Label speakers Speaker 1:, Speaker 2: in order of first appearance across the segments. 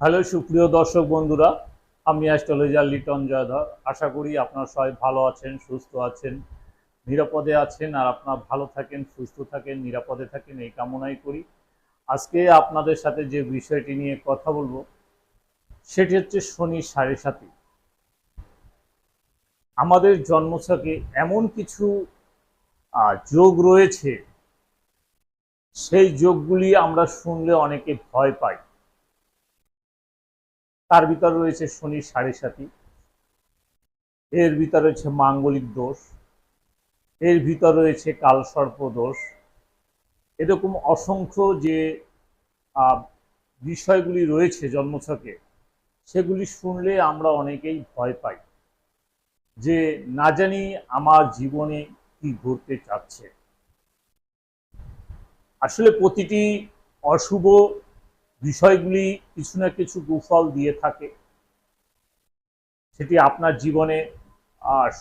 Speaker 1: Hello, সুপ্রিয় দর্শক বন্ধুরা, আমি অ্যাস্ট্রোলজার লিটন জয়ধর। আশা করি আপনারা সবাই ভালো আছেন, সুস্থ আছেন, নিরাপদে আছেন, আর আপনারা ভালো থাকেন, সুস্থ থাকেন, নিরাপদে থাকেন, এই কামনাই করি। আজকে আপনাদের সাথে যে বিষয়টি নিয়ে কথা বলব, সেটি হচ্ছে শনি সাড়ে সাথী আমাদের জন্মছকে এমন কিছু যোগ রয়েছে, সেই যোগগুলি আমরা শুনলে অনেকে ভয় পাই তার ভিতরে রয়েছে শনি সাড়ে সাথী এর ভিতরে রয়েছে মাঙ্গলিক দোষ, এর ভিতর রয়েছে কালসর্প দোষ। এরকম অসংখ্য যে বিষয়গুলি রয়েছে জন্মছকে, সেগুলি শুনলে আমরা অনেকেই ভয় পাই যে, না জানি আমার জীবনে কি ঘটতে চাচ্ছে আসলে প্রতিটি অশুভ বিষয়গুলি কিছু না কিছু কুফল দিয়ে থাকে। সেটি আপনার জীবনে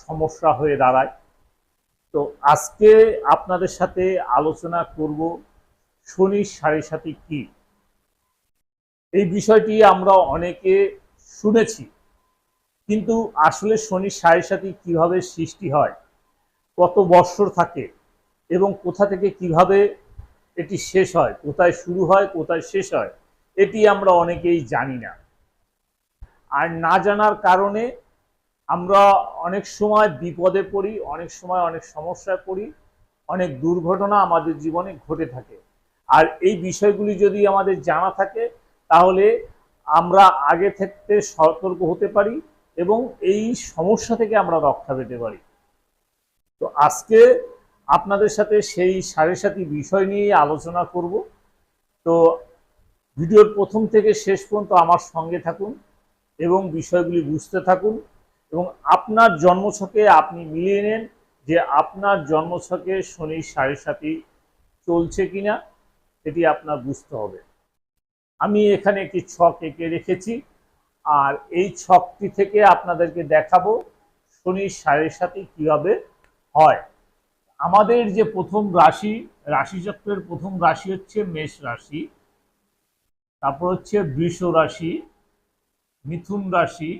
Speaker 1: সমস্যা হয়ে দাঁড়ায়। তো আজকে আপনাদের সাথে আলোচনা করব শনি সাড়ে সাথে কি? এই বিষয়টি আমরা অনেকে শুনেছি, কিন্তু আসলে শনি সাড়ে সাথে কীভাবে সৃষ্টি হয়, কত বৎসর থাকে এবং কোথা থেকে কীভাবে এটি শেষ হয়, কোথায় শুরু হয়, কোথায় শেষ হয় এটি আমরা অনেকেই জানি না। আর না জানার কারণে আমরা অনেক সময় বিপদে পড়ি, অনেক সময় অনেক সমস্যায় পড়ি অনেক দুর্ঘটনা আমাদের জীবনে ঘটে থাকে। আর এই বিষয়গুলি যদি আমাদের জানা থাকে, তাহলে আমরা আগে থাকতে সতর্ক হতে পারি এবং এই সমস্যা থেকে আমরা রক্ষা পেতে পারি। তো আজকে আপনাদের সাথে সেই সাড়ে সাথী বিষয় নিয়ে আলোচনা করব। তো ভিডিওর প্রথম থেকে শেষ পর্যন্ত আমার সঙ্গে থাকুন এবং বিষয়গুলি বুঝতে থাকুন এবং আপনার জন্মছকে আপনি মিলিয়ে নেন যে আপনার জন্মছকে শনি সাড়ে সাথী চলছে কিনা এটি আপনার বুঝতে হবে। আমি এখানে একটি ছক এঁকে রেখেছি, আর এই ছকটি থেকে আপনাদেরকে দেখাবো শনি সাড়ে সাথী কীভাবে হয়। আমাদের যে প্রথম রাশি, রাশিচক্রের প্রথম রাশি হচ্ছে মেষ রাশি। তারপর হচ্ছে বৃষ রাশি, মিথুন রাশি,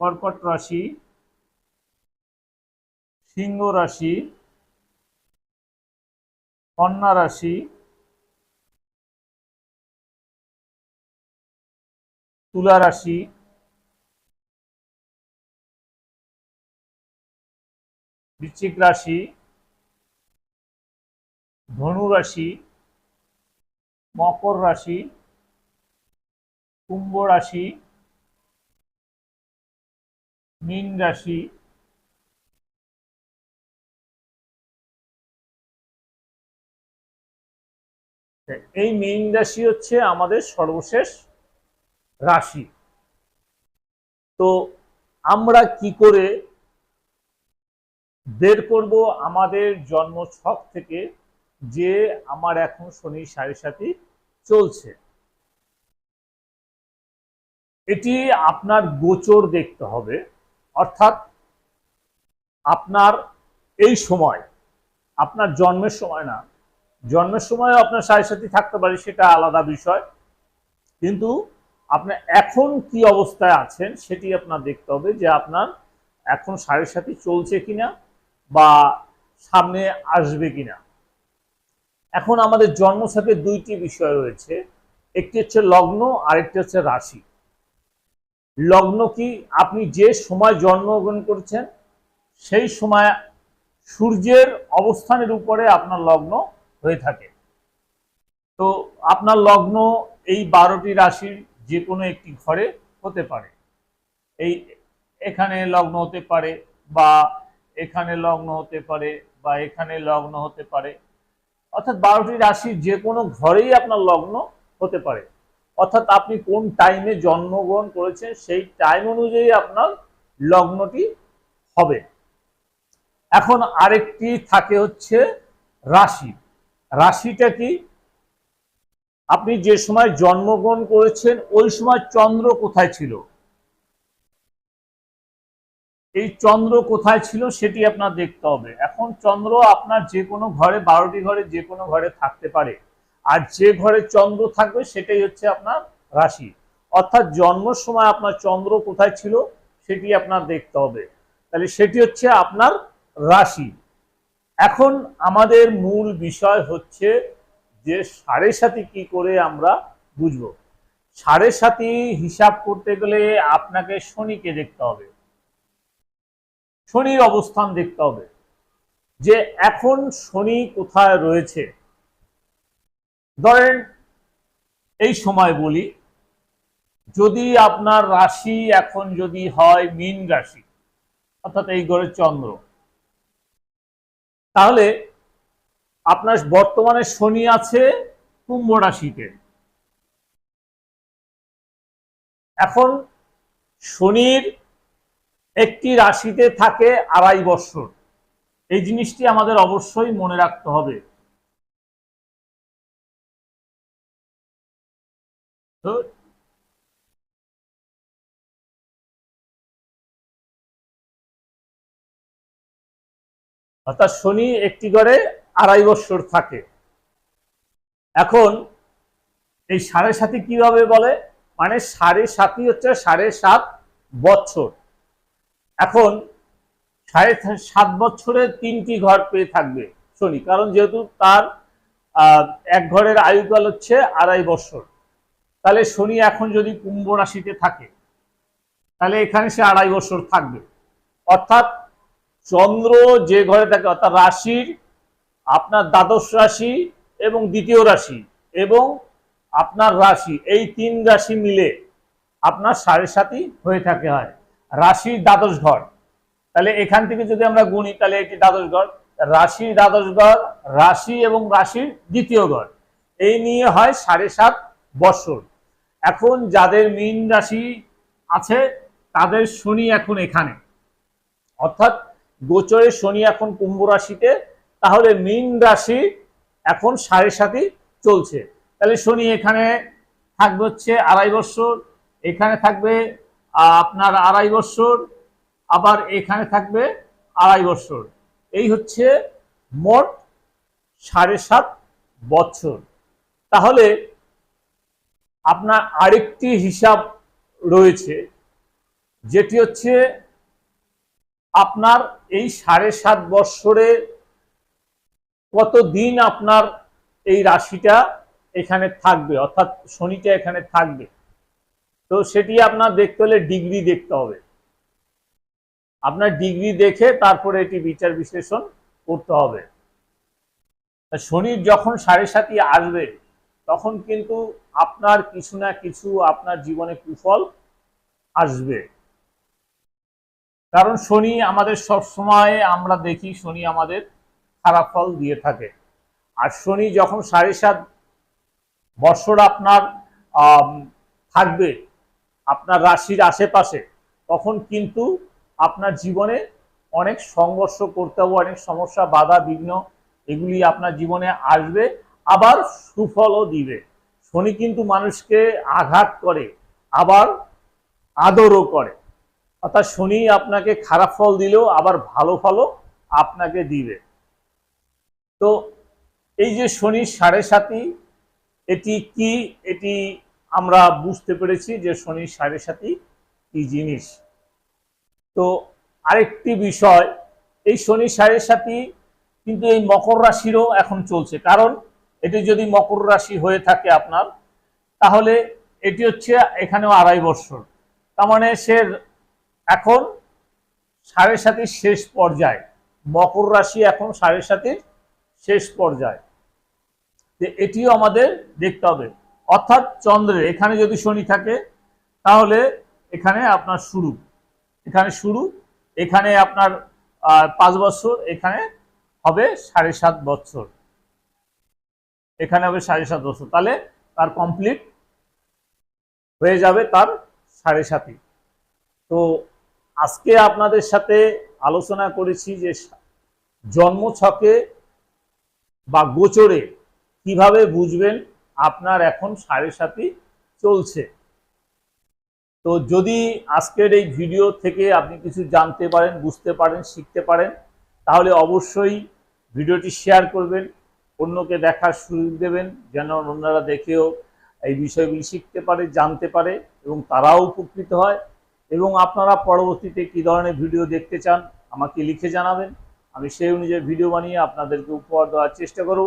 Speaker 1: কর্কট রাশি, সিংহ রাশি, কন্যা রাশি, তুলা রাশি বৃশ্চিক রাশি, ধনু রাশি মকর রাশি, কুম্ভ রাশি, মীন রাশি, এই মীন রাশি হচ্ছে আমাদের সর্বশেষ রাশি। তো আমরা কি করে বের করব আমাদের জন্ম ছক থেকে যে আমার এখন শনি সাড়ে সাথে চলছে। এটি আপনার গোচর দেখতে হবে। অর্থাৎ আপনার এই সময়, আপনার জন্মের সময় না, জন্মের সময় আপনার সাড়ে সাথে থাকতে পারে, সেটা আলাদা বিষয়। কিন্তু আপনার এখন কি অবস্থায় আছেন সেটি আপনার দেখতে হবে যে আপনার এখন সাড়ে সাথে চলছে কিনা বা সামনে আসবে কিনা। এখন আমাদের জন্মছকে দুইটি বিষয় রয়েছে। একটি হচ্ছে লগ্ন, আরেকটি হচ্ছে রাশি। লগ্ন কি? আপনি যে সময় জন্মগ্রহণ করেছেন, সেই সময় সূর্যের অবস্থানের উপরে আপনার লগ্ন হয়ে থাকে। তো আপনার লগ্ন এই বারোটি রাশির যে কোনো একটি ঘরে হতে পারে। এই এখানে লগ্ন হতে পারে বা এখানে লগ্ন হতে পারে বা এখানে লগ্ন হতে পারে। অর্থাৎ বারোটি রাশির যে কোনো ঘরেই আপনার লগ্ন হতে পারে। অর্থাৎ আপনি কোন টাইমে জন্মগ্রহণ করেছেন, সেই টাইম অনুযায়ী আপনার লগ্নটি হবে। এখন আরেকটি থাকে হচ্ছে রাশি। রাশিটা কি? আপনি যে সময় জন্মগ্রহণ করেছেন, ওই সময় চন্দ্র কোথায় ছিল? এই চন্দ্র কোথায় ছিল সেটি আপনার দেখতে হবে। এখন চন্দ্র আপনার যে কোনো ঘরে, বারোটি ঘরে যে কোনো ঘরে থাকতে পারে। আর যে ঘরে চন্দ্র থাকবে সেটাই হচ্ছে আপনার রাশি। অর্থাৎ জন্মের সময় আপনার চন্দ্র কোথায় ছিল সেটি আপনার দেখতে হবে। তাহলে সেটি হচ্ছে আপনার রাশি। এখন আমাদের মূল বিষয় হচ্ছে যে সাড়ে সাথী কি করে আমরা বুঝব। সাড়ে সাথী হিসাব করতে গেলে আপনাকে শনিকে দেখতে হবে। শনির অবস্থান দেখতে হবে। যে এখন শনি কোথায় রয়েছে। ধরেন এই সময় বলি, যদি আপনার রাশি এখন যদি হয় মীন রাশি, অর্থাৎ এই ঘরে চন্দ্র, তাহলে আপনার বর্তমানে শনি আছে কুম্ভ রাশিতে। এখন শনির একটি রাশিতে থাকে আড়াই বছর। এই জিনিসটি আমাদের অবশ্যই মনে রাখতে হবে। তো অর্থাৎ শনি একটি ঘরে আড়াই বছর থাকে। এখন এই সাড়ে সাথী কীভাবে বলে? মানে সাড়ে সাতই হচ্ছে সাড়ে সাত বছর। এখন সাড়ে সাত বছরে তিনটি ঘর পেয়ে থাকবে শনি, কারণ যেহেতু তার এক ঘরের আয়ুকাল হচ্ছে আড়াই বছর। তাহলে শনি এখন যদি কুম্ভ রাশিতে থাকে, তাহলে এখানে সে আড়াই বছর থাকবে। অর্থাৎ চন্দ্র যে ঘরে থাকে, অর্থাৎ রাশির, আপনার দ্বাদশ রাশি এবং দ্বিতীয় রাশি এবং আপনার রাশি, এই তিন রাশি মিলে আপনার সাড়ে সাতই হয়ে থাকে হয়। রাশির দ্বাদশ তাহলে এখান থেকে যদি আমরা গুনি, তাহলে এটি দ্বাদশ রাশির ঘর, রাশি এবং রাশির দ্বিতীয় ঘর। এই নিয়ে হয় সাড়ে সাত বছর। এখন যাদের মীন রাশি আছে, তাদের শনি এখন এখানে। অর্থাৎ গোচরে শনি এখন কুম্ভ রাশিতে, তাহলে মীন রাশি এখন সাড়ে সাতই চলছে। তাহলে শনি এখানে থাকবে হচ্ছে আড়াই বছর, এখানে থাকবে আপনার আড়াই বছর, আবার এখানে থাকবে আড়াই বছর। এই হচ্ছে মোট সাড়ে সাত বছর। তাহলে আপনার আরেকটি হিসাব রয়েছে, যেটি হচ্ছে আপনার এই সাড়ে সাত বৎসরে কত দিন আপনার এই রাশিটা এখানে থাকবে, অর্থাৎ শনিটা এখানে থাকবে। তো সেটি আপনার দেখতে হলে ডিগ্রি দেখতে হবে। আপনার ডিগ্রি দেখে তারপরে এটি বিচার বিশ্লেষণ করতে হবে। শনির যখন সাড়ে সাতই আসবে, তখন কিন্তু আপনার কিছু না কিছু আপনার জীবনে কুফল আসবে। কারণ শনি আমাদের সব সময় আমরা দেখি, শনি আমাদের খারাপ ফল দিয়ে থাকে। আর শনি যখন সাড়ে সাত বছর আপনার থাকবে আপনার রাশির আশেপাশে, তখন কিন্তু আপনার জীবনে অনেক সংঘর্ষ করতে হবে, অনেক সমস্যা, বাধা, বিঘ্ন এগুলি আপনার জীবনে আসবে, আবার সুফলও দিবে। শনি কিন্তু মানুষকে আঘাত করে, আবার আদরও করে। অর্থাৎ শনি আপনাকে খারাপ ফল দিলেও আবার ভালো ফলও আপনাকে দিবে। তো এই যে শনি সাড়ে সাতই, এটি কি? এটি আমরা বুঝতে পেরেছি যে শনি সাড়ে সাতই কি জিনিস। তো আরেকটি বিষয়, এই শনি সাড়ে সাতই কিন্তু এই মকর রাশিরও এখন চলছে। কারণ এটি যদি মকর রাশি হয়ে থাকে আপনার, তাহলে এটি হচ্ছে এখানেও আড়াই বছর তার মানে সে এখন সাড়ে সাতির শেষ পর্যায়ে। মকর রাশি এখন সাড়ে সাতির শেষ পর্যায়ে। এটিও আমাদের দেখতে হবে। অর্থাৎ চন্দ্রের, এখানে যদি শনি থাকে, তাহলে এখানে আপনার শুরু। এখানে শুরু, এখানে আপনার পাঁচ বছর, এখানে হবে সাড়ে সাত বছর। এখানে হবে সাড়ে সাত বছর। তাহলে তার কমপ্লিট হয়ে যাবে তার সাড়ে সাতই। তো আজকে আপনাদের সাথে আলোচনা করেছি যে জন্ম ছকে বা গোচরে কীভাবে বুঝবেন আপনার এখন সাড়ে সাতই চলছে। তো যদি আজকের এই ভিডিও থেকে আপনি কিছু জানতে পারেন, বুঝতে পারেন, শিখতে পারেন, তাহলে অবশ্যই ভিডিওটি শেয়ার করবেন, অন্যকে দেখার সুযোগ দেবেন, যেন অন্যরা দেখেও এই বিষয়গুলি শিখতে পারে, জানতে পারে এবং তারাও উপকৃত হয়। এবং আপনারা পরবর্তীতে কী ধরনের ভিডিও দেখতে চান, আমাকে লিখে জানাবেন। আমি সেই অনুযায়ী ভিডিও বানিয়ে আপনাদেরকে উপহার দেওয়ার চেষ্টা করব।